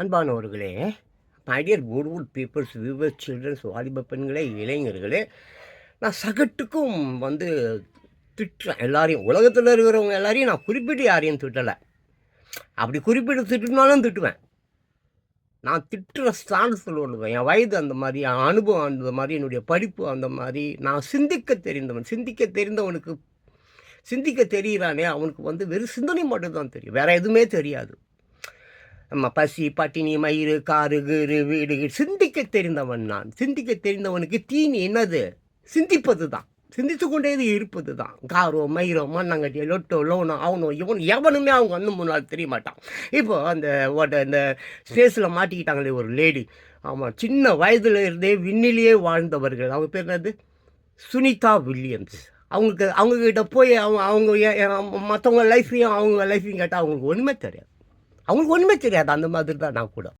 அன்பானவர்களே my dear good wood peoples viewers childrens வாலிப பெண்களே இளைஞர்களே நான் சகட்டுக்கும் வந்து திட்டுறேன். எல்லாரையும் உலகத்தில் இருக்கிறவங்க எல்லாரையும் நான் குறிப்பிட்டு யாரையும் திட்டலை. அப்படி குறிப்பிட்டு திட்டினாலும் திட்டுவேன். நான் திட்டுற ஸ்தானத்தில் உள்ளவன் என் வயது அந்த மாதிரி என் அனுபவம் அந்த மாதிரி என்னுடைய படிப்பு அந்த மாதிரி நான் சிந்திக்க தெரிந்தவன் சிந்திக்க தெரிந்தவனுக்கு சிந்திக்க தெரிகிறானே அவனுக்கு வந்து வெறும் சிந்தனை மட்டும்தான் தெரியும். வேறு எதுவுமே தெரியாது. நம்ம பசி பட்டினி மயிறு காரு கீறு வீடு கீடு சிந்திக்க தெரிந்தவன் நான். சிந்திக்க தெரிந்தவனுக்கு தீனி என்னது? சிந்திப்பது தான். சிந்தித்து கொண்டே இருப்பது தான். காரோ மயிரோ மண்ணாங்கட்டியோ லொட்டோ லோனோ அவனோ இவன் எவனுமே அவங்க வந்து முன்னால் தெரிய மாட்டான் இப்போ அந்த ஓட்ட இந்த ஸ்பேஸில் மாட்டிக்கிட்டாங்களே ஒரு லேடி. ஆமாம் சின்ன வயதுல இருந்தே விண்ணிலேயே வாழ்ந்தவர்கள். அவங்க பேர் என்னது? சுனிதா வில்லியம்ஸ். அவங்களுக்கு அவங்கக்கிட்ட போய் அவங்க அவங்க மற்றவங்க லைஃப்பையும் அவங்க லைஃப்பையும் கேட்டால் அவங்களுக்கு ஒன்றுமே தெரியாது. அவங்களுக்கு ஒன்றுமே தெரியாது. அந்த மாதிரி தான் நான் கூட.